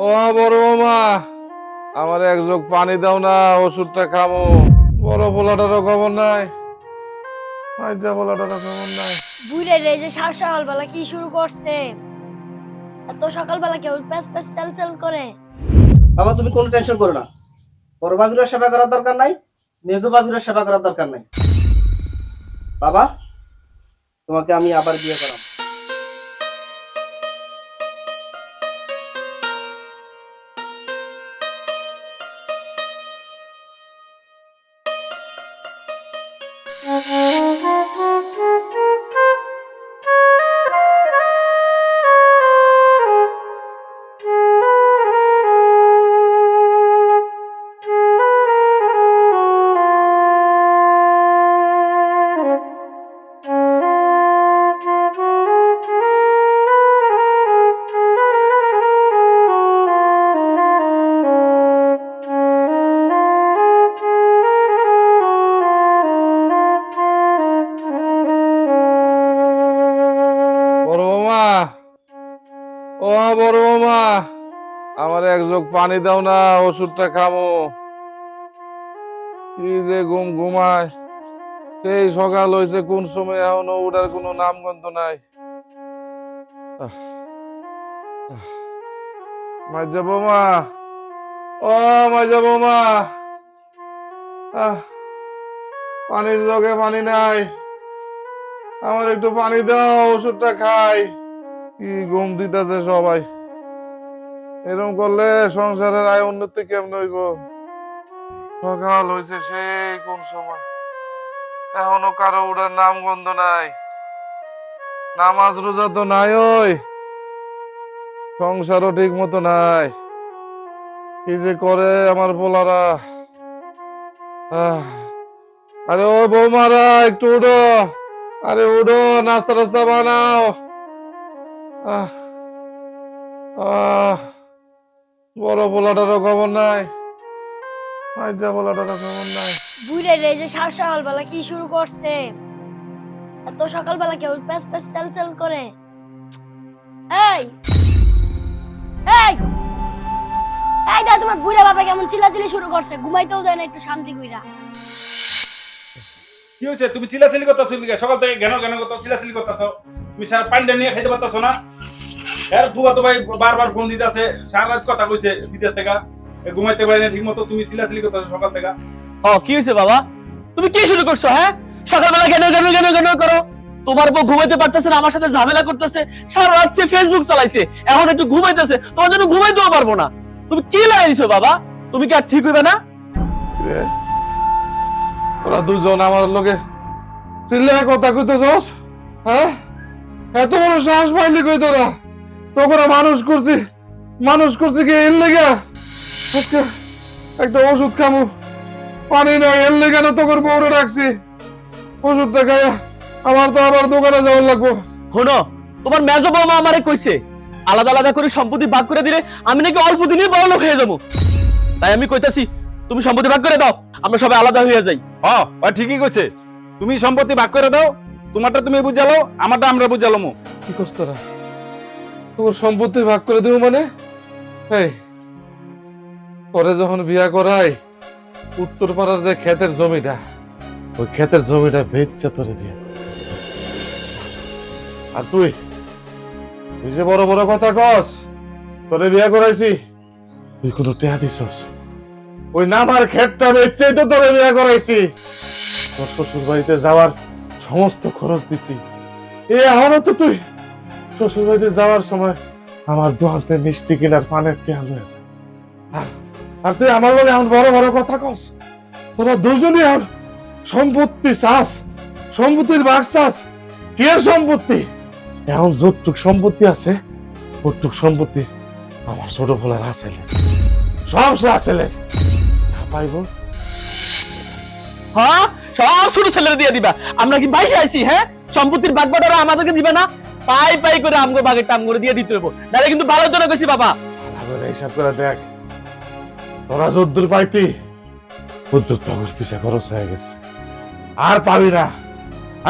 ও বড় মা আমার এক যোগ পানি দাও না ওষুধটা খামো। বড় পোলাটারও খবর নাই মাইজা পোলাটারও খবর নাই। বুড়ে রে যে সাত সকালবেলা কি শুরু করছে? এত সকালবেলা কেউ প্যাস প্যাস চাল চাল করে। বাবা তুমি কোনো টেনশন করো না। বড় ভাবিরও সেবা করার দরকার নাই মেজো ভাবিরও সেবা করার দরকার নাই। বাবা তোমাকে আমি আবার বিয়ে করাম বড় মা। ও বড় মা আমার এক যোগ পানি দাও না, ওষুধটা খামো কি যে ঘুম ঘুমায়। সেই সকাল হয়েছে কোন সময় এখনও উঠার কোনো নামগন্ধ নাই। মাইজা বৌমা, ও মাইজা বৌমা। পানির জগে পানি নাই। আমার একটু পানি দাও, ওষুধটা খাই। কি ঘুম দিতেছে সবাই? এরকম করলে সংসারের আয় উন্নতি কেমন হইব? সকাল হয়েছে সেই কোন সময়? এখনও কারও উড়ার নাম গন্ধ নাই। নামাজ রোজা তো নাই ওই। সংসারও ঠিক মতো নাই। কি যে করে আমার পোলারা? আরে ও বৌমারা, একটু উঠো। আরে উঠো, নাস্তা টাস্তা বানাও। আহ আহ বড় পোলাটারও খবর নাই। মাইজা পোলাটারও খবর নাই। বুড়ে রে যে সাত সকালবেলা কি শুরু করছে? এত সকালবেলা কেউ প্যাস প্যাস চাল চাল করে? এই! এই! এই দা তোমার বুড়া বাবা কেমন চিল্লাচিল্লি শুরু করছে? ঘুমাইতেও দেয় না একটু শান্তি কইরা। কি হয়েছে তুমি চিলাচিলি করতেছো সকাল থেকে ঘেন ঘেন করতে চিলাচিলি করতেছো। তুমি সারা পানিটা নিয়ে খাইতে পারতেছো না? এর ফুবা তো ভাই বারবার ফোন দিতেছে সারা রাত কথা কইছে বিদেশ থেকে। ঘুমাইতে পারি না ঠিক মতো তুমি চিলাচিলি করতেছো সকাল থেকে। ও কি হয়েছে বাবা? তুমি কি শুরু করছ হ্যাঁ? সকালবেলা কেন কেন কেন কেন করো? তোমার বউ ঘুমাইতে পারতেছে না আমার সাথে ঝামেলা করতেছে। সারা রাত সে ফেসবুক চালাইছে এখন একটু ঘুমাইতেছে তোমার জন্য ঘুমাইতেও পারব না। তুমি কি লাগাইছো বাবা? তুমি কি আর ঠিক হইবে না? ওরা দুজন আমার লোকে চিল্লে কথা কইতে যাস হ্যাঁ? এত বড় সাহস পাইলি কই তোরা? তোরা মানুষ করছি মানুষ করছি কি এর লেগে? আজকে একটা ওষুধ খামু। পানি নাই এর লেগে না তোর বউরে রাখছি ওষুধটা খাইয়া আমার তো আবার দোকানে যাওয়ার লাগবো। শোনো তোমার মেজো বৌমা আমারে কইছে আলাদা আলাদা করে সম্পত্তি ভাগ করে দিলে আমি নাকি অল্প দিনেই বড় লোক হয়ে যাব। তাই আমি কইতাছি তুমি সম্পত্তি ভাগ করে দাও আমরা সবাই আলাদা হয়ে যাই। হ ও ঠিকই কইছে। তুমি সম্পত্তি ভাগ করে দাও তোমারটা তুমি বুঝালো আমারটা আমরা বুঝালো মু কি করছ তোরা সম্পত্তি ভাগ করে দেবো মানে? পরে যখন বিয়া করাই উত্তর পাড়ার যে ক্ষেতের জমিটা, ওই ক্ষেতের জমিটা বেচছে তোরে বিয়া। আর তুই তুই যে বড় বড় কথা কস, তোরে বিয়া করাইছি, তুই কোনো টেহা দিছস? ওই নামার ক্ষেতটা বেচছেই তো তোরে বিয়া করাইছি। তোর শ্বশুর বাড়িতে যাওয়ার সমস্ত খরচ দিছি। এ এখনও তো তুই শ্বশুর বাড়িতে যাওয়ার সময় আমার দোকানতে মিষ্টি কিনার পানের কেন হয়েছে আর তুই আমার লোক এমন বড় বড় কথা কস? তোরা দুজনই এখন সম্পত্তি চাস, সম্পত্তির ভাগ চাস কে সম্পত্তি? এখন যতটুক সম্পত্তি আছে ওটুক সম্পত্তি আমার ছোট ফলার আছে সব আছে পাইব। হ্যাঁ সব ছোট ছেলেরা দিয়ে দিবা। আমরা কি বাইসে আইছি হ্যাঁ? সম্পত্তির ভাগ বাটোয়ারা আমাদেরকে দিবে না? পাই পাই করে আমগো বাগের টাম করে দিয়ে দিতে হইব। নাহলে কিন্তু ভালো জন্য কইছি বাবা। ভালো করে হিসাব করে দেখ তোরা যদ্দুর পাইতি উদ্দুর তগর পিছে খরচ হয়ে গেছে। আর পাবি না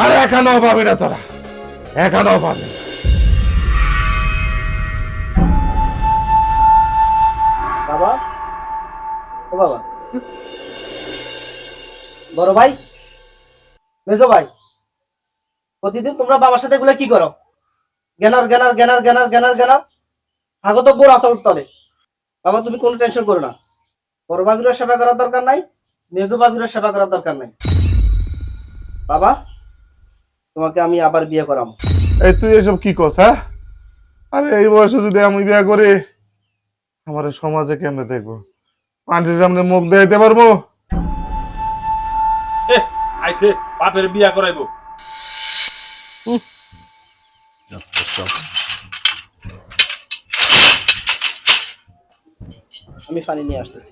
আর এখানেও পাবি না তোরা। এখানেও পাবি না। ও বাবা। বড় ভাই? মেজো ভাই? প্রতিদিন তোমরা বাবার সাথে এগুলো কি করো? জ্ঞানার জ্ঞানার জ্ঞানার জ্ঞানার জ্ঞানার জ্ঞানার থাকো তো বোর আসল তলে। বাবা তুমি কোনো টেনশন করো না। বড় সেবা করার দরকার নাই মেজো ভাবিরও সেবা করার দরকার নাই। বাবা তোমাকে আমি আবার বিয়ে করাবো। এই তুই এসব কি কস হ্যাঁ? আরে এই বয়সে যদি আমি বিয়া করি আমার সমাজে কেমনে দেখব? মানুষের সামনে মুখ দেখাইতে পারব? বাপের বিয়া করাইবো। আমি পানি নিয়ে আসতেছি